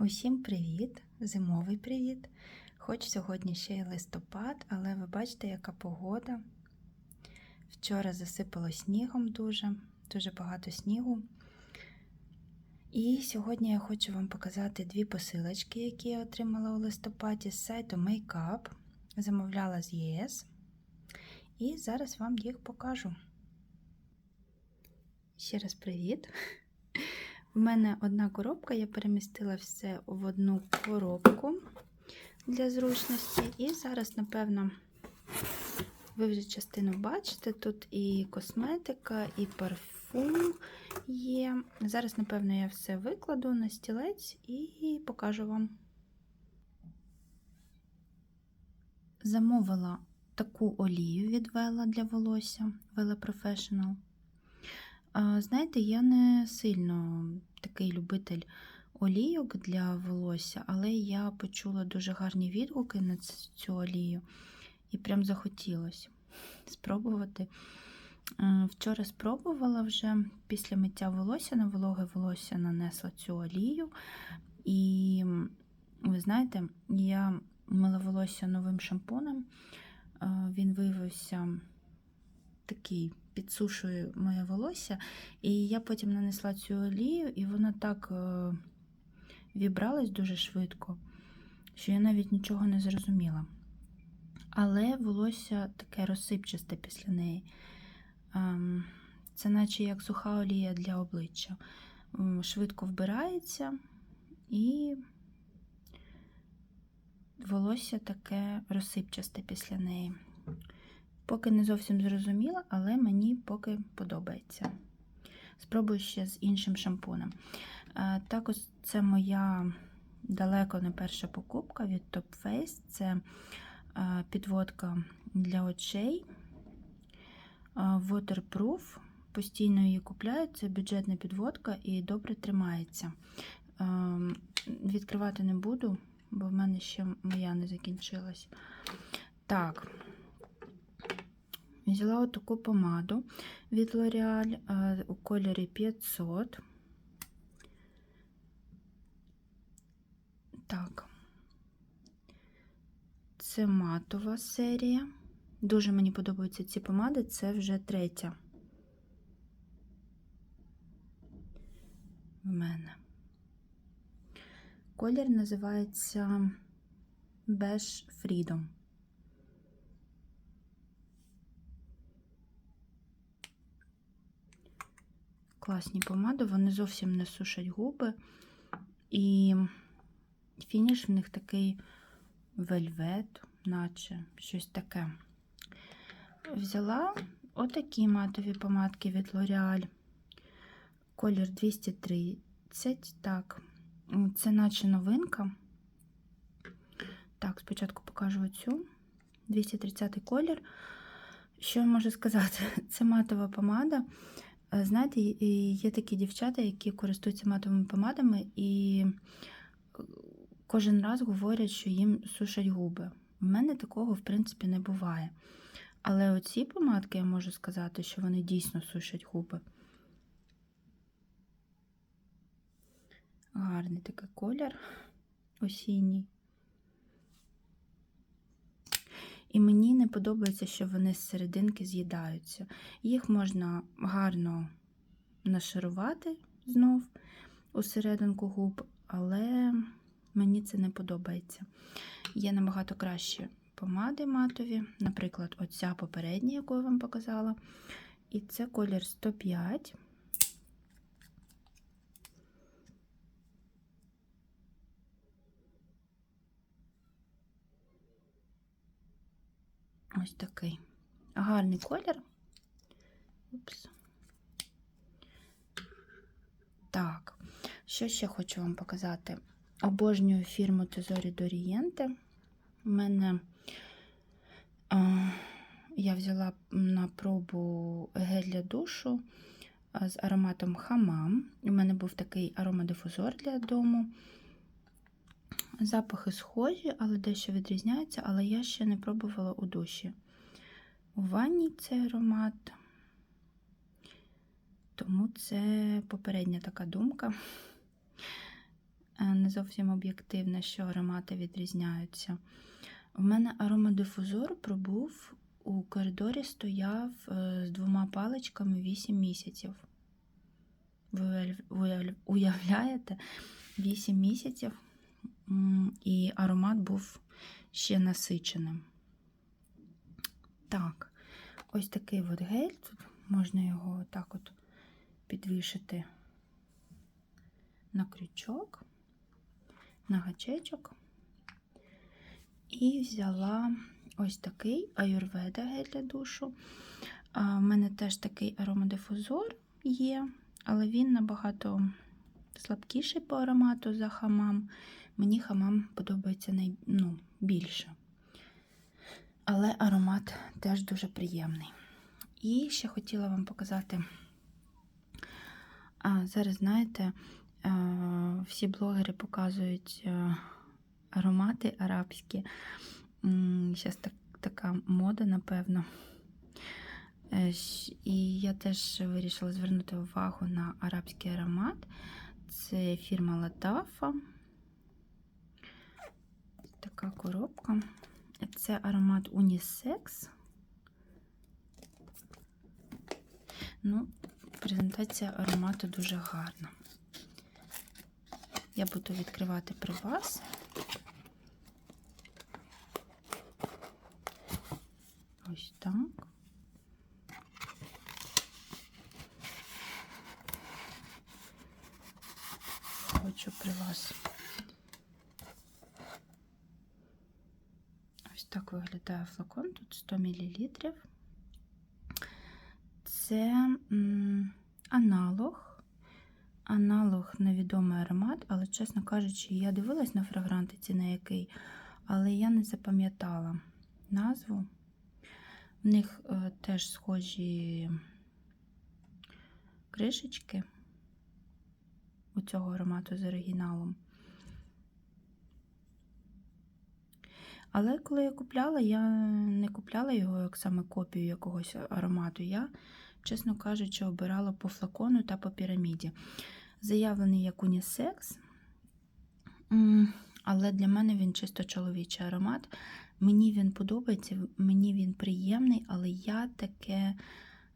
Усім привіт! Зимовий привіт! Хоч сьогодні ще й листопад, але ви бачите, яка погода. Вчора засипало снігом дуже, дуже багато снігу. І сьогодні я хочу вам показати дві посилочки, які я отримала у листопаді з сайту Makeup. Замовляла з ЄС. І зараз вам їх покажу. Ще раз привіт! У мене одна коробка, я перемістила все в одну коробку для зручності. І зараз, напевно, ви вже частину бачите, тут і косметика, і парфум є. Зараз, напевно, я все викладу на стілець і покажу вам. Замовила таку олію від Vela для волосся Vela Professional. Знаєте, я не сильно такий любитель олійок для волосся, але я почула дуже гарні відгуки на цю олію і прям захотілося спробувати. Вчора спробувала вже після миття волосся на вологе волосся нанесла цю олію. І, ви знаєте, я мила волосся новим шампунем. Він виявився такий підсушує моє волосся. І я потім нанесла цю олію, і вона так е, вібралась дуже швидко, що я навіть нічого не зрозуміла. Але волосся таке розсипчасте після неї. Ем, це наче як суха олія для обличчя. Швидко вбирається і волосся таке розсипчасте після неї. Поки не зовсім зрозуміла, але мені поки подобається. Спробую ще з іншим шампунем. Також це моя далеко не перша покупка від Top Face. Це підводка для очей. Waterproof. Постійно її купляю. Це бюджетна підводка і добре тримається. Відкривати не буду, бо в мене ще моя не закінчилась. Так. Взяла таку помаду від L'Oreal у кольорі 500. Так, це матова серія. Дуже мені подобаються ці помади, це вже третя. В мене. Колір називається Beige Freedom. Класні помади, вони зовсім не сушать губи. І фініш в них такий вельвет, наче щось таке. Взяла отакі матові помадки від L'Oreal. Колір 230. Так, це наче новинка. Так, спочатку покажу оцю. 230 колір. Що я можу сказати? Це матова помада. Е, знаєте, є такі дівчата, які користуються матовими помадами, і е, кожен раз говорять, що їм сушать губи. У мене такого, в принципі, не буває. Але оці помадки я можу сказати, що вони дійсно сушать губи. Гарний такий колір осінній. І мені не подобається, що вони з серединки з'їдаються. Їх можна гарно нашарувати знов у серединку губ, але мені це не подобається. Є набагато кращі помади матові, наприклад, оця попередня, яку я вам показала. І це колір 105. Ось такий гарний колір. Упс. Так, що ще хочу вам показати? Обожнюю фірму Тезорі Дорієнте. У мене а, я взяла на пробу гель для душу з ароматом хамам. У мене був такий аромадифузор для дому. Запахи схожі, але дещо відрізняються, але я ще не пробувала у душі. У ванні цей аромат, тому це попередня така думка. е, не зовсім об'єктивне, що аромати відрізняються. У мене аромадифузор пробув у коридорі, стояв е, з двома паличками 8 місяців. Ви уяв- уяв- уявляєте, 8 місяців, і аромат був ще насиченим. Так, ось такий от гель. Тут можна його так от підвішити на крючок, на гачечок. І взяла ось такий аюрведа гель для душу. В мене теж такий аромадифузор є, але він набагато слабкіший по аромату за хамам. Мені хамам подобається най... ну, більше. Але аромат теж дуже приємний. І ще хотіла вам показати. А, зараз, знаєте, всі блогери показують е, аромати арабські. Зараз так, така мода, напевно. Е, І я теж вирішила звернути увагу на арабський аромат. Це фірма Латафа. Така коробка. Це аромат Унісекс. Ну, презентація аромату дуже гарна. Я буду відкривати при вас. Ось так. Хочу при вас. Ось так виглядає флакон. Тут 100 мл. Це аналог. Аналог невідомий аромат, але, чесно кажучи, я дивилась на фрагрантиці, на який, але я не запам'ятала назву. В них е, теж схожі кришечки у цього аромату з оригіналом. Але коли я купляла, я не купляла його як саме копію якогось аромату. Я, чесно кажучи, обирала по флакону та по піраміді. Заявлений як унісекс, але для мене він чисто чоловічий аромат. Мені він подобається, мені він приємний, але я таке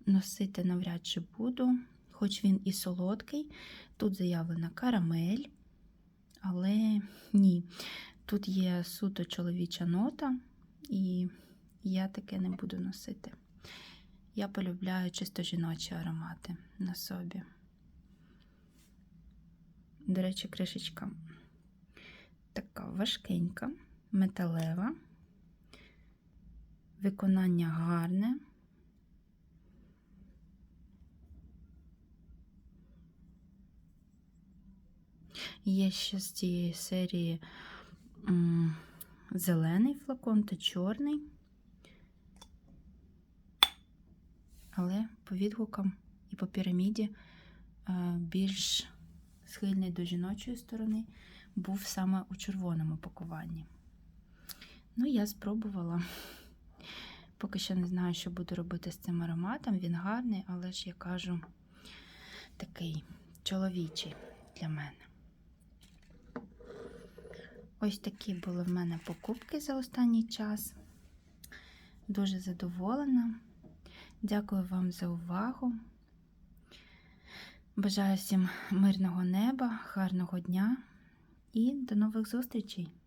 носити навряд чи буду, хоч він і солодкий. Тут заявлена карамель, але ні. Тут є суто чоловіча нота, і я таке не буду носити. Я полюбляю чисто жіночі аромати на собі. До речі, кришечка така важкенька, металева, виконання гарне. Є ще з цієї серії зелений флакон та чорний. Але по відгукам і по піраміді е, більш схильний до жіночої сторони був саме у червоному пакуванні. Ну, я спробувала. Поки що не знаю, що буду робити з цим ароматом. Він гарний, але ж я кажу, такий чоловічий для мене. Ось такі були в мене покупки за останній час. Дуже задоволена. Дякую вам за увагу. Бажаю всім мирного неба, гарного дня і до нових зустрічей!